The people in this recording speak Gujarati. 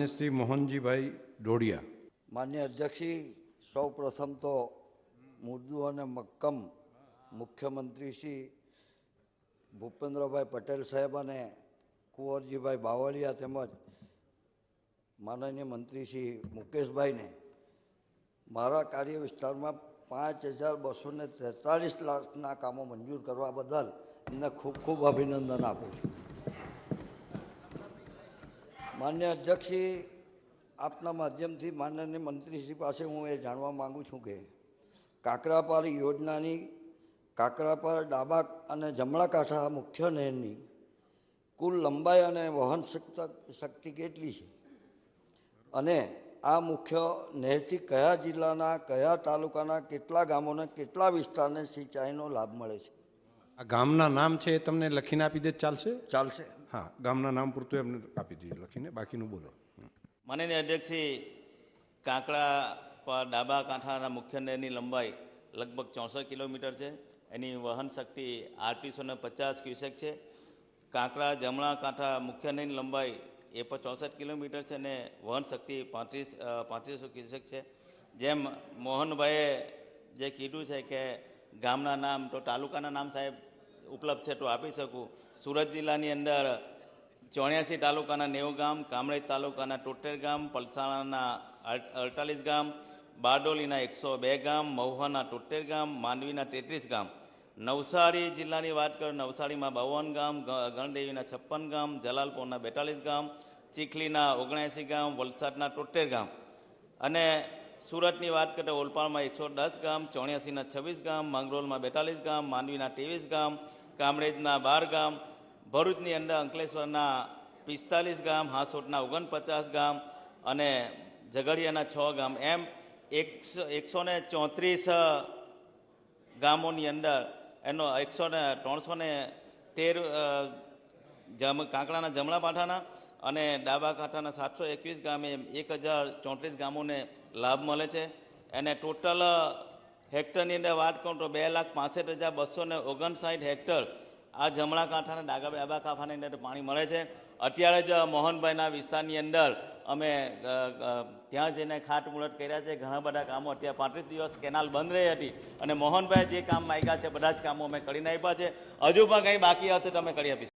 માન્ય શ્રી મોહનજીભાઈ ડોડિયા. માન્ય અધ્યક્ષી, સૌ પ્રથમ તો મુર્દુ અને મક્કમ મુખ્યમંત્રી શ્રી ભૂપેન્દ્રભાઈ પટેલ સાહેબ અને કુંવરજીભાઈ બાવળિયા તેમજ માનનીય મંત્રી શ્રી મુકેશભાઈને મારા કાર્ય વિસ્તારમાં પાંચ હજાર બસો ને તેતાલીસ લાખના કામો મંજૂર કરવા બદલ એમને ખૂબ ખૂબ અભિનંદન આપું છું. માન્ય અધ્યક્ષશ્રી આપના માધ્યમથી માનનીય મંત્રીશ્રી પાસે હું એ જાણવા માગું છું કે કાકરાપાર યોજનાની કાકરાપાર ડાબા અને જમણા કાંઠા મુખ્ય નહેરની કુલ લંબાઈ અને વહન શક્ત- કેટલી છે? અને આ મુખ્ય નહેરથી કયા જિલ્લાના કયા તાલુકાના કેટલા ગામોને કેટલા વિસ્તારને સિંચાઈનો લાભ મળે છે? આ ગામના નામ છે એ તમને લખીને આપી દે ચાલશે? ચાલશે. હા, ગામના નામ પૂરતું એમને આપી દઈએ, લખીને બાકીનું બોલો. માનનીય અધ્યક્ષી કાંકડા પર ડાબા કાંઠાના મુખ્ય નહેરની લંબાઈ લગભગ ચોસઠ કિલોમીટર છે. એની વહન શક્તિ આઠસો ને પચાસ ક્યુસેક છે. કાંકડા જમણા કાંઠા મુખ્ય નહેરની લંબાઈ એ પણ ચોસઠ કિલોમીટર છે અને વહન શક્તિ પાંત્રીસ પાંત્રીસો ક્યુસેક છે. જેમ મોહનભાઈએ જે કીધું છે કે ગામના નામ તો તાલુકાના નામ સાહેબ ઉપલબ્ધ છે તો આપી શકું. સુરત જિલ્લાની અંદર ચોર્યાસી તાલુકાના નેવું ગામ, કામરેજ તાલુકાના તોતેર ગામ, પલસાણાના અડતાલીસ ગામ, બારડોલીના એકસો બે ગામ, મહુવાના તોતેર ગામ, માંડવીના તેત્રીસ ગામ. નવસારી જિલ્લાની વાત કરું, નવસારીમાં બાવન ગામ ગણદેવીના છપ્પન ગામ, જલાલપોરના બેતાલીસ ગામ, ચીખલીના ઓગણએંસી ગામ, વલસાડના તોતેર ગામ. અને સુરતની વાત કરતા ઓલપાડમાં એકસો દસ ગામ, ચોર્યાસીના છવ્વીસ ગામ માંગરોળમાં બેતાલીસ ગામ, માંડવીના ત્રેવીસ ગામ કામરેજના બાર ગામ, ભરૂચની અંદર અંકલેશ્વરના પિસ્તાલીસ ગામ, હાંસોટના ઓગણપચાસ ગામ અને ઝઘડિયાના છ ગામ. એમ એકસો એકસો ને ચોત્રીસ ગામોની અંદર એનો એકસો ને ત્રણસો ને તેર જમ કાંકડાના જમણા પાઠાના અને ડાબા કાંઠાના સાતસો એકવીસ ગામે એક હજાર ચોત્રીસ ગામોને લાભ મળે છે. એને ટોટલ હેક્ટરની અંદર વાત કરું તો બે લાખ પાસઠ હજાર બસો ને ઓગણસાઠ હેક્ટર આ જમણા કાંઠાના ડાગા ડાબા કાંઠાની અંદર પાણી મળે છે. અત્યારે જ મોહનભાઈના વિસ્તારની અંદર અમે ત્યાં જઈને ખાતમુહૂર્ત કર્યા છે. ઘણા બધા કામો અત્યારે પાંત્રીસ દિવસ કેનાલ બંધ રહી હતી અને મોહનભાઈ જે કામ માગ્યા છે, બધા જ કામો અમે કરીને આપ્યા છે. હજુ પણ કંઈ બાકી હશે તો અમે કરી આપીશું.